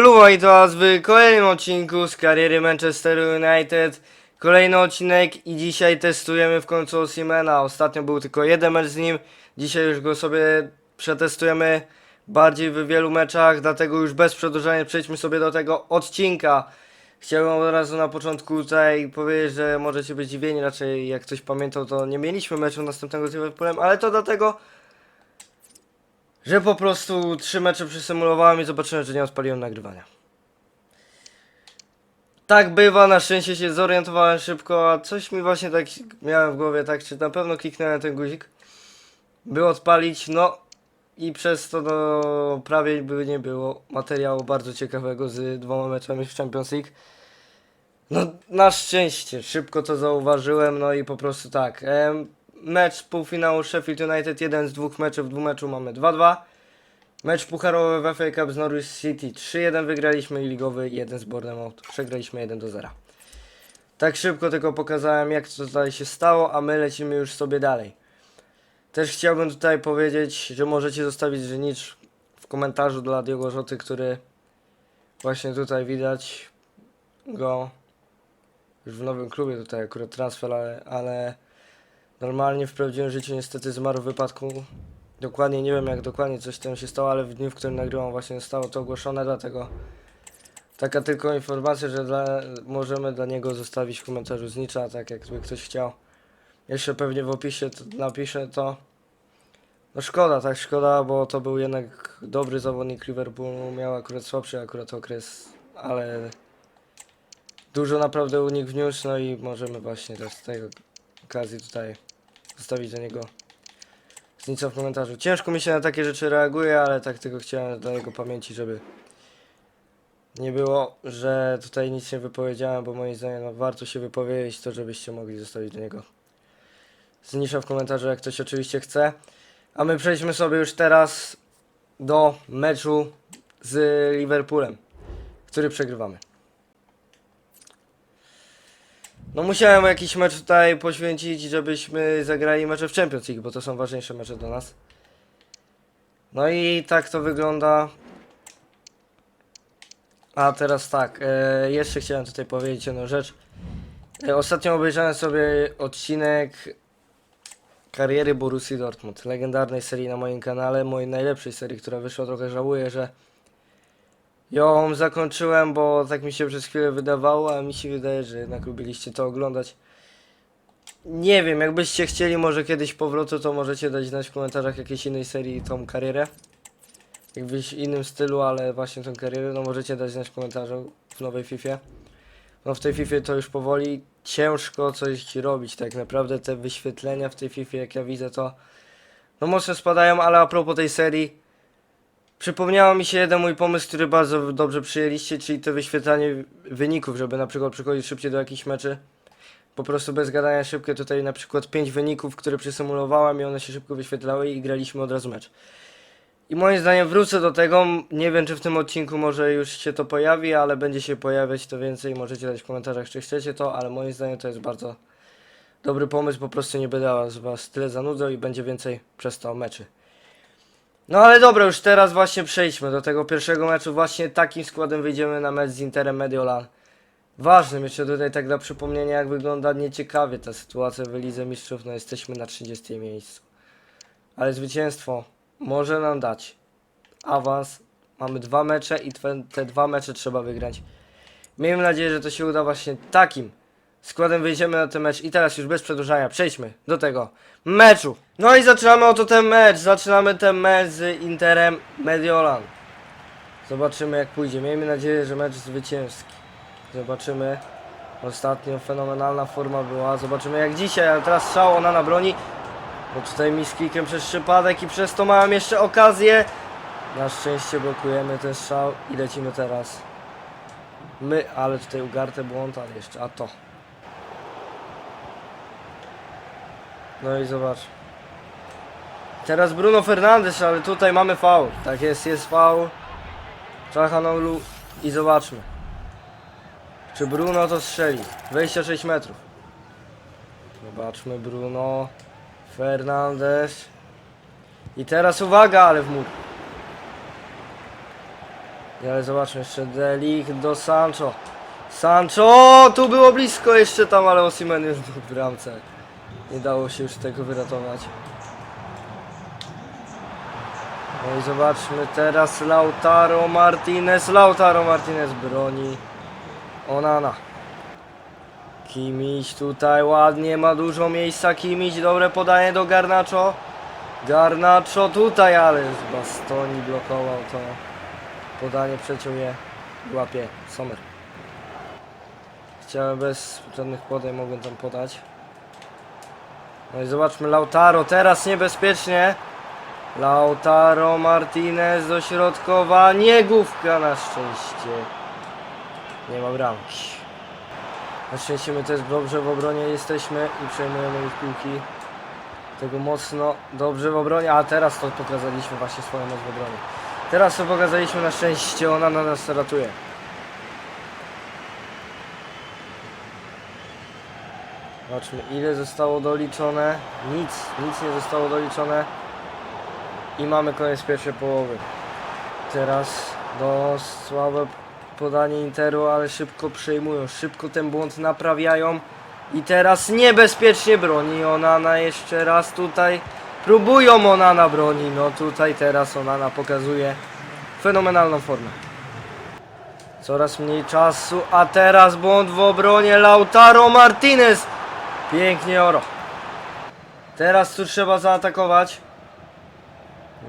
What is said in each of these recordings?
Hello, i was w kolejnym odcinku z kariery Manchester United. Kolejny odcinek i dzisiaj testujemy w końcu Osimena. Ostatnio był tylko jeden mecz z nim, dzisiaj już go sobie przetestujemy bardziej w wielu meczach, dlatego już bez przedłużania przejdźmy sobie do tego odcinka. Chciałbym od razu na początku tutaj powiedzieć, że możecie być zdziwieni, raczej jak ktoś pamiętał, to nie mieliśmy meczu następnego z Liverpoolem, ale to dlatego, że po prostu trzy mecze przesymulowałem i zobaczyłem, że nie odpaliłem nagrywania. Tak bywa, na szczęście się zorientowałem szybko, a coś mi właśnie tak miałem w głowie, tak, czy na pewno kliknąłem ten guzik, by odpalić, no i przez to no, prawie by nie było materiału bardzo ciekawego z dwoma meczami w Champions League. No na szczęście, szybko to zauważyłem, no i po prostu tak. Em, mecz półfinału Sheffield United, jeden z dwóch meczów, w dwóch meczu mamy 2-2. Mecz pucharowy w FA Cup z Norwich City 3-1 wygraliśmy i ligowy 1 z Bournemouth. Przegraliśmy 1-0. Tak szybko tylko pokazałem jak to tutaj się stało, a my lecimy już sobie dalej. Też chciałbym tutaj powiedzieć, że możecie zostawić żenicz w komentarzu dla Diogo Rzoty, który właśnie tutaj widać go już w nowym klubie tutaj akurat transfer, ale, ale normalnie w prawdziwym życiu niestety zmarł w wypadku. Dokładnie nie wiem jak dokładnie coś tam się stało, ale w dniu, w którym nagrywam właśnie zostało to ogłoszone, dlatego taka tylko informacja, że dla, możemy dla niego zostawić w komentarzu znicza, tak jakby ktoś chciał. Jeszcze pewnie w opisie to, napiszę to. No szkoda, tak szkoda, bo to był jednak dobry zawodnik Liverpoolu, miał akurat słabszy akurat okres, ale dużo naprawdę unik wniósł, no i możemy właśnie też z tej okazji tutaj zostawić do niego znicza w komentarzu. Ciężko mi się na takie rzeczy reaguje, ale tak tylko chciałem dla jego pamięci, żeby nie było, że tutaj nic nie wypowiedziałem, bo moim zdaniem no, warto się wypowiedzieć, to żebyście mogli zostawić do niego znicza w komentarzu, jak ktoś oczywiście chce. A my przejdźmy sobie już teraz do meczu z Liverpoolem, który przegrywamy. No musiałem jakiś mecz tutaj poświęcić, żebyśmy zagrali mecze w Champions League, bo to są ważniejsze mecze do nas. No i tak to wygląda. A teraz tak, e, jeszcze chciałem tutaj powiedzieć jedną rzecz. E, ostatnio obejrzałem sobie odcinek kariery Borussii Dortmund, legendarnej serii na moim kanale, mojej najlepszej serii, która wyszła. Trochę żałuję, że ją zakończyłem, bo tak mi się przez chwilę wydawało, a mi się wydaje, że jednak lubiliście to oglądać. Nie wiem, jakbyście chcieli może kiedyś powrotu, to możecie dać znać w komentarzach jakiejś innej serii tą karierę. Jakbyś innym stylu, ale właśnie tą karierę, no możecie dać znać w komentarzu w nowej FIFA. No w tej FIFA to już powoli ciężko coś robić, tak naprawdę te wyświetlenia w tej FIFA, jak ja widzę to, no mocno spadają, ale a propos tej serii, przypomniało mi się jeden mój pomysł, który bardzo dobrze przyjęliście, czyli to wyświetlanie wyników, żeby na przykład przychodzić szybciej do jakichś meczy. Po prostu bez gadania szybkie tutaj na przykład 5 wyników, które przysymulowałem i one się szybko wyświetlały i graliśmy od razu mecz. I moim zdaniem wrócę do tego, nie wiem czy w tym odcinku może już się to pojawi, ale będzie się pojawiać to więcej, możecie dać w komentarzach czy chcecie to, ale moim zdaniem to jest bardzo dobry pomysł, po prostu nie będę z was tyle zanudzał i będzie więcej przez to meczy. No ale dobra, już teraz właśnie przejdźmy do tego pierwszego meczu, właśnie takim składem wyjdziemy na mecz z Interem Mediolan. Ważnym jeszcze tutaj tak dla przypomnienia jak wygląda nieciekawie ta sytuacja w Lidze Mistrzów, no jesteśmy na 30 miejscu. Ale zwycięstwo może nam dać awans. Mamy dwa mecze i te, te dwa mecze trzeba wygrać. Miejmy nadzieję, że to się uda właśnie takim składem wyjdziemy na ten mecz i teraz już bez przedłużania przejdźmy do tego meczu. No i zaczynamy oto ten mecz. Zaczynamy ten mecz z Interem Mediolan. Zobaczymy jak pójdzie. Miejmy nadzieję, że mecz zwycięski. Zobaczymy. Ostatnio fenomenalna forma była. Zobaczymy jak dzisiaj, ale teraz strzał ona na broni. Bo tutaj mi z klikiem przez przypadek i przez to mam jeszcze okazję. Na szczęście blokujemy ten strzał i lecimy teraz. My, ale tutaj ugarte błąd, ale jeszcze, a to. No i zobacz. Teraz Bruno Fernandes, ale tutaj mamy faul. Tak jest, jest faul. Czachanoglu i zobaczmy. Czy Bruno to strzeli? 26 metrów. Zobaczmy Bruno. Fernandes. I teraz uwaga, ale w mur. Ale zobaczmy jeszcze Delik do Sancho. Sancho! Tu było blisko jeszcze tam, ale Osimhen już był w bramce. Nie dało się już tego wyratować. No i zobaczmy teraz Lautaro Martinez. Lautaro Martinez broni. Onana. Kimiś tutaj ładnie, ma dużo miejsca. Kimiś, dobre podanie do Garnacho. Garnacho tutaj, ale z bastoni blokował to. Podanie przeciął je. Łapie. Sommer. Chciałem bez żadnych podań, mogłem tam podać. No i zobaczmy Lautaro, teraz niebezpiecznie. Lautaro Martinez do środkowa, nie główka na szczęście. Nie ma bramki. Na szczęście my też dobrze w obronie jesteśmy i przejmujemy ich piłki. Tego mocno dobrze w obronie, a teraz to pokazaliśmy właśnie swoją moc w obronie. Teraz to pokazaliśmy na szczęście, ona na nas ratuje. Zobaczmy ile zostało doliczone. Nic, nic nie zostało doliczone. I mamy koniec pierwszej połowy. Teraz do słabe podanie Interu, ale szybko przejmują, szybko ten błąd naprawiają. I teraz niebezpiecznie broni Onana jeszcze raz tutaj. Próbują Onana broni, no tutaj teraz Onana pokazuje fenomenalną formę. Coraz mniej czasu, a teraz błąd w obronie Lautaro Martinez. Pięknie Oro. Teraz tu trzeba zaatakować.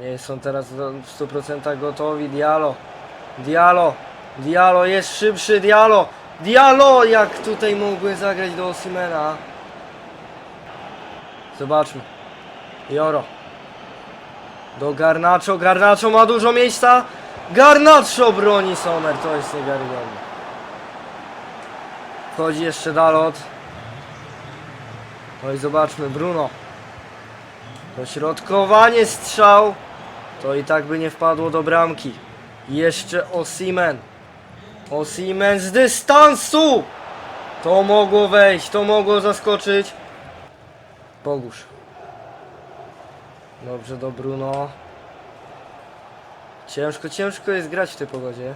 Nie są teraz w 100% gotowi. Dialo. Dialo. Dialo jest szybszy. Dialo. Dialo! Jak tutaj mógłby zagrać do Osimena. Zobaczmy. Joro. Do Garnacho. Garnacho ma dużo miejsca. Garnacho broni Sommer. To jest niewiarygodne. Wchodzi jeszcze Dalot. No i zobaczmy, Bruno. Dośrodkowanie strzał. To i tak by nie wpadło do bramki. Jeszcze Osimen. Osimen z dystansu! To mogło wejść, to mogło zaskoczyć. Bogusz. Dobrze do Bruno. Ciężko, ciężko jest grać w tej pogodzie.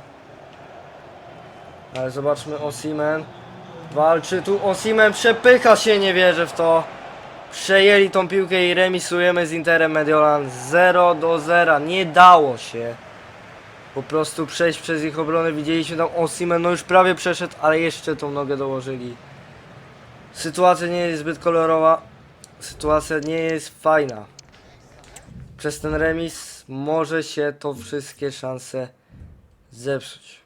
Ale zobaczmy Osimen. Walczy tu Osimen, przepycha się, nie wierzę w to. Przejęli tą piłkę i remisujemy z Interem Mediolan 0 do 0. Nie dało się po prostu przejść przez ich obronę. Widzieliśmy tam Osimen, no już prawie przeszedł, ale jeszcze tą nogę dołożyli. Sytuacja nie jest zbyt kolorowa. Sytuacja nie jest fajna. Przez ten remis może się to wszystkie szanse zepsuć.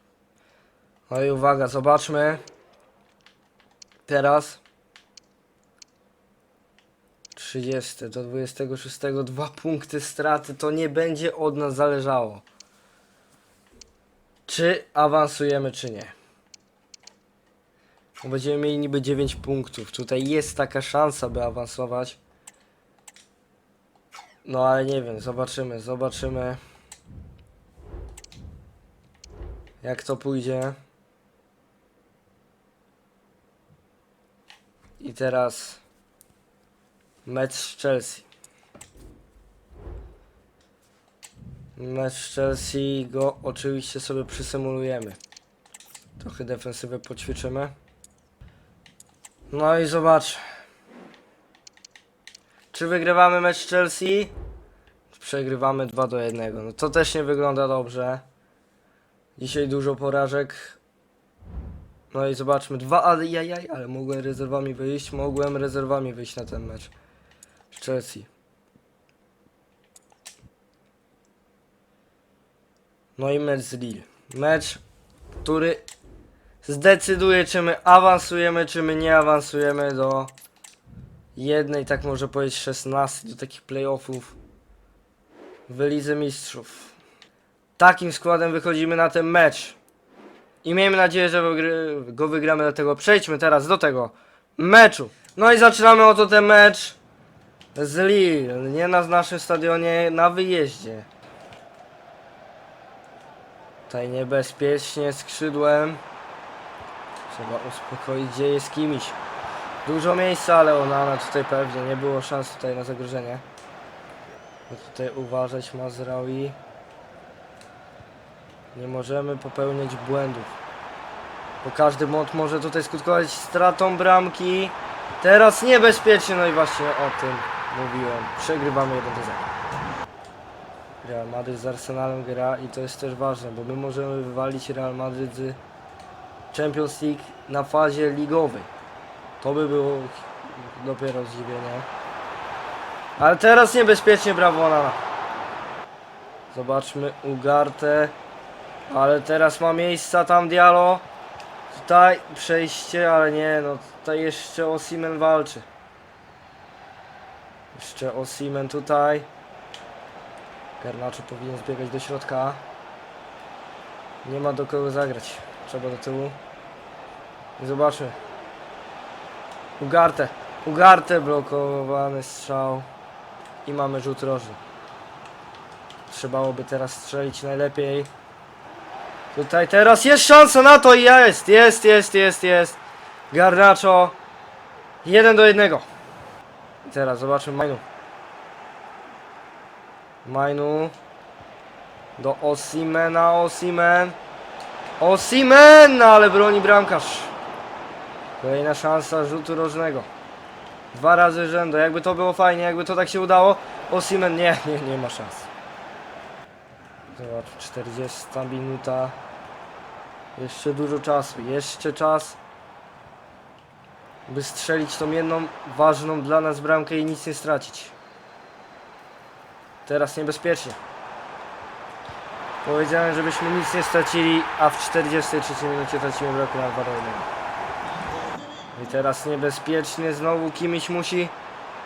No i uwaga, zobaczmy. Teraz 30 do 26, dwa punkty straty, to nie będzie od nas zależało. Czy awansujemy, czy nie. Będziemy mieli niby 9 punktów. Tutaj jest taka szansa, by awansować. No ale nie wiem, zobaczymy, zobaczymy. Jak to pójdzie. I teraz mecz z Chelsea. Mecz z Chelsea go oczywiście sobie przysymulujemy. Trochę defensywę poćwiczymy. No i zobacz. Czy wygrywamy mecz z Chelsea? Przegrywamy 2 do 1. No to też nie wygląda dobrze. Dzisiaj dużo porażek. No i zobaczmy, dwa, ale jajaj, ale mogłem rezerwami wyjść, mogłem rezerwami wyjść na ten mecz z Chelsea. No i mecz z Lille. Mecz, który zdecyduje, czy my awansujemy, czy my nie awansujemy do jednej, tak może powiedzieć, 16, do takich playoffów w Lidze Mistrzów. Takim składem wychodzimy na ten mecz. I miejmy nadzieję, że go wygramy, dlatego przejdźmy teraz do tego meczu. No i zaczynamy oto ten mecz z Lille, nie na naszym stadionie, na wyjeździe. Tutaj niebezpiecznie skrzydłem. Trzeba uspokoić, gdzie jest kimś. Dużo miejsca, ale Onana tutaj pewnie nie było szans tutaj na zagrożenie. Tutaj uważać Mazraoui. Nie możemy popełniać błędów. Bo każdy błąd może tutaj skutkować stratą bramki. Teraz niebezpiecznie, no i właśnie o tym mówiłem. Przegrywamy 1 do 0. Real Madryt z Arsenalem gra i to jest też ważne, bo my możemy wywalić Real Madryt z Champions League na fazie ligowej. To by było dopiero zdziwienie. Ale teraz niebezpiecznie, brawo Onana. Zobaczmy Ugartę. Ale teraz ma miejsca tam Dialo. Tutaj przejście, ale nie, no tutaj jeszcze Osimen walczy. Jeszcze Osimen tutaj. Garnaczo powinien zbiegać do środka. Nie ma do kogo zagrać. Trzeba do tyłu. I zobaczmy. Ugarte. Ugarte blokowany strzał. I mamy rzut rożny. Trzebałoby teraz strzelić najlepiej. Tutaj teraz jest szansa na to i jest, jest, jest, jest, jest. Garnaczo. Jeden do jednego. I teraz zobaczymy Majnu. Majnu. Do Osimena, Osimen. Osimen, ale broni bramkarz. Kolejna szansa rzutu rożnego. Dwa razy rzędu, jakby to było fajnie, jakby to tak się udało. Osimen, nie, nie, nie ma szans. Zobacz, 40 minuta. Jeszcze dużo czasu, jeszcze czas. By strzelić tą jedną ważną dla nas bramkę i nic nie stracić. Teraz niebezpiecznie. Powiedziałem, żebyśmy nic nie stracili, a w 43 minucie tracimy bramkę na 2 do 1. I teraz niebezpiecznie znowu Kimiś musi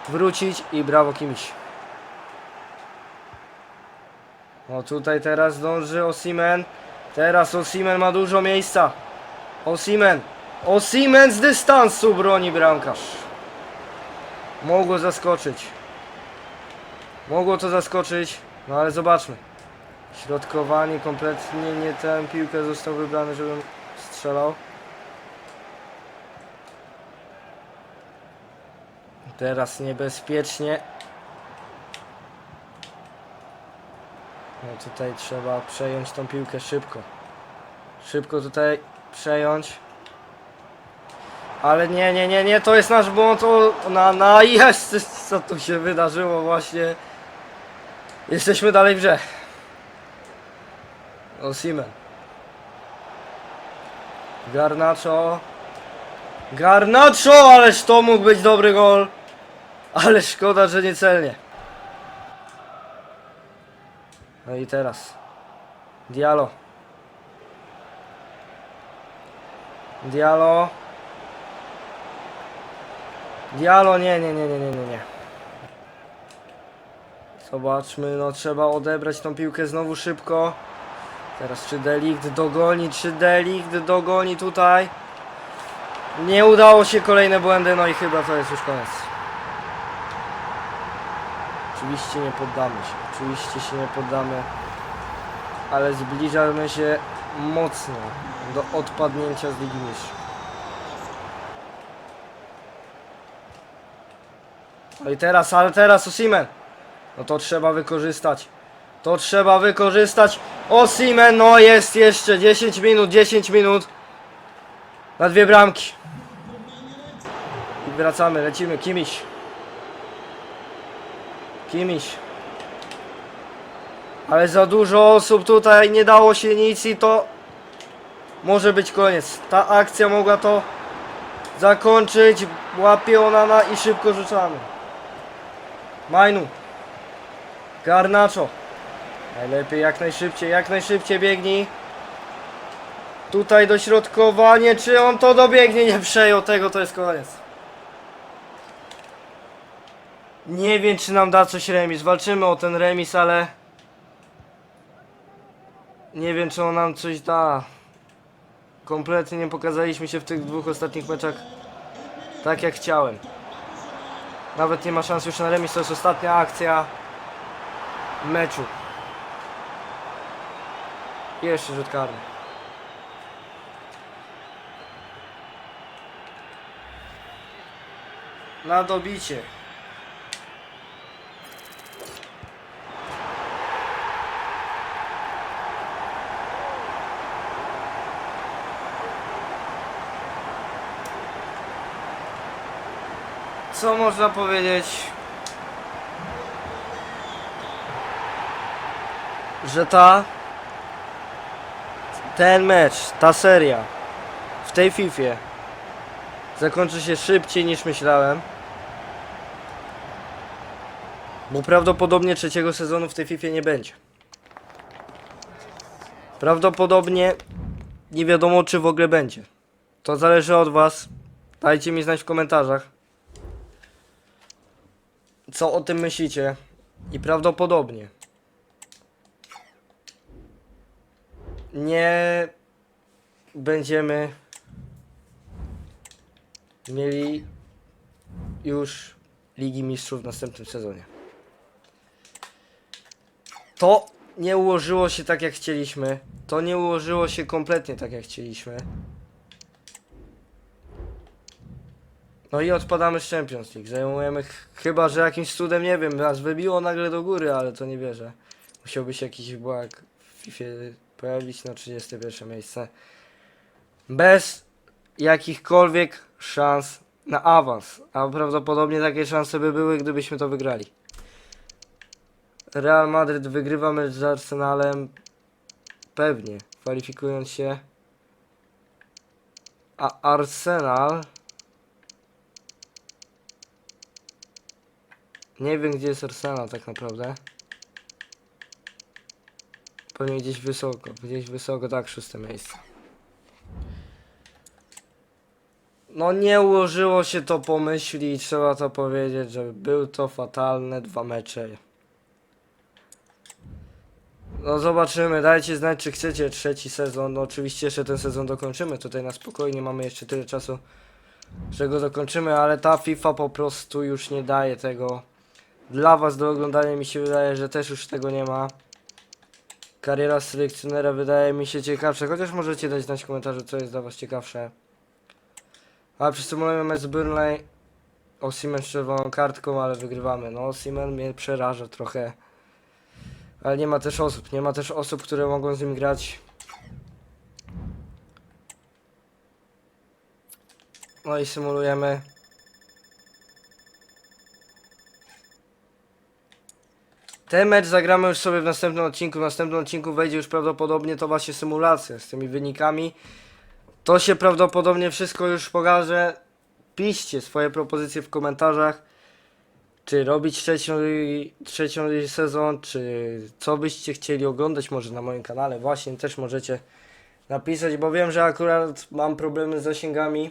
wrócić i brawo Kimiś. O tutaj teraz dąży Osimen. Teraz Osimen ma dużo miejsca. Osimen. Osimen z dystansu broni bramkarz. Mogło zaskoczyć. Mogło to zaskoczyć. No ale zobaczmy. Środkowanie kompletnie nie ten piłkę został wybrany, żebym strzelał. Teraz niebezpiecznie. No tutaj trzeba przejąć tą piłkę szybko. Szybko tutaj przejąć. Ale nie, nie, nie, nie, to jest nasz błąd. O, na, na, jest, co tu się wydarzyło właśnie. Jesteśmy dalej w grze. Osimen. Garnacho. Garnacho, ależ to mógł być dobry gol. Ale szkoda, że niecelnie. No i teraz. Dialo. Dialo. Dialo, nie, nie, nie, nie, nie, nie, nie. Zobaczmy, no trzeba odebrać tą piłkę znowu szybko. Teraz czy Delikt dogoni, czy Delikt dogoni tutaj. Nie udało się kolejne błędy, no i chyba to jest już koniec. Oczywiście nie poddamy się, oczywiście się nie poddamy, ale zbliżamy się mocno do odpadnięcia z Ligi Mistrzów. No i teraz, ale teraz Osimen. No to trzeba wykorzystać. To trzeba wykorzystać. Osimen, no jest jeszcze 10 minut, 10 minut. Na dwie bramki. I wracamy, lecimy. Kimiś. Kimiś. Ale za dużo osób tutaj nie dało się nic i to może być koniec. Ta akcja mogła to zakończyć. Łapie Onana i szybko rzucamy. Majnu. Garnacho. Najlepiej jak najszybciej, jak najszybciej biegnij. Tutaj dośrodkowanie, czy on to dobiegnie? Nie przejął tego, to jest koniec. Nie wiem, czy nam da coś remis. Walczymy o ten remis, ale... Nie wiem, czy on nam coś da. Kompletnie nie pokazaliśmy się w tych dwóch ostatnich meczach tak, jak chciałem. Nawet nie ma szans już na remis, to jest ostatnia akcja meczu. Jeszcze rzut karny. Na dobicie. Co można powiedzieć? Że ta ten mecz, ta seria w tej Fifie zakończy się szybciej niż myślałem. Bo prawdopodobnie trzeciego sezonu w tej Fifie nie będzie. Prawdopodobnie nie wiadomo czy w ogóle będzie. To zależy od was. Dajcie mi znać w komentarzach. Co o tym myślicie? I prawdopodobnie nie będziemy mieli już Ligi Mistrzów w następnym sezonie. To nie ułożyło się tak jak chcieliśmy. To nie ułożyło się kompletnie tak jak chcieliśmy. No i odpadamy z Champions League. Zajmujemy ch- chyba, że jakimś cudem, nie wiem, nas wybiło nagle do góry, ale to nie wierzę. Musiałby się jakiś błak w FIFA pojawić na 31 miejsce. Bez jakichkolwiek szans na awans. A prawdopodobnie takie szanse by były, gdybyśmy to wygrali. Real Madryt wygrywa mecz z Arsenalem pewnie, kwalifikując się. A Arsenal Nie wiem gdzie jest Arsenal tak naprawdę. Pewnie gdzieś wysoko, gdzieś wysoko, tak, szóste miejsce. No nie ułożyło się to po myśli, trzeba to powiedzieć, że był to fatalne dwa mecze. No zobaczymy, dajcie znać czy chcecie trzeci sezon, no oczywiście jeszcze ten sezon dokończymy, tutaj na spokojnie mamy jeszcze tyle czasu, że go dokończymy, ale ta FIFA po prostu już nie daje tego dla was do oglądania mi się wydaje, że też już tego nie ma. Kariera selekcjonera wydaje mi się ciekawsza, chociaż możecie dać znać w komentarzu, co jest dla was ciekawsze. A przysumujemy mecz z Burnley. Osimhen z czerwoną kartką, ale wygrywamy. No Osimhen mnie przeraża trochę. Ale nie ma też osób, nie ma też osób, które mogą z nim grać. No i symulujemy. Ten mecz zagramy już sobie w następnym odcinku. W następnym odcinku wejdzie już prawdopodobnie to właśnie symulacja z tymi wynikami. To się prawdopodobnie wszystko już pokaże. Piszcie swoje propozycje w komentarzach. Czy robić trzecią, trzecią sezon, czy co byście chcieli oglądać może na moim kanale. Właśnie też możecie napisać, bo wiem, że akurat mam problemy z zasięgami.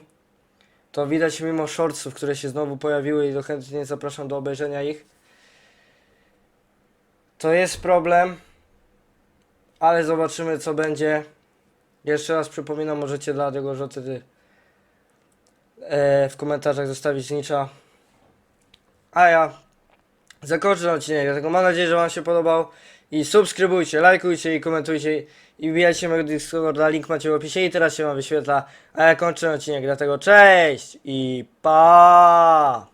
To widać mimo shortsów, które się znowu pojawiły i do chętnie zapraszam do obejrzenia ich. To jest problem, ale zobaczymy co będzie. Jeszcze raz przypominam, możecie dla tego Rzoty e, w komentarzach zostawić znicza. A ja zakończę odcinek, dlatego mam nadzieję, że Wam się podobał. I subskrybujcie, lajkujcie i komentujcie i wbijajcie mojego Discorda, link macie w opisie i teraz się Wam wyświetla. A ja kończę odcinek, dlatego cześć i pa!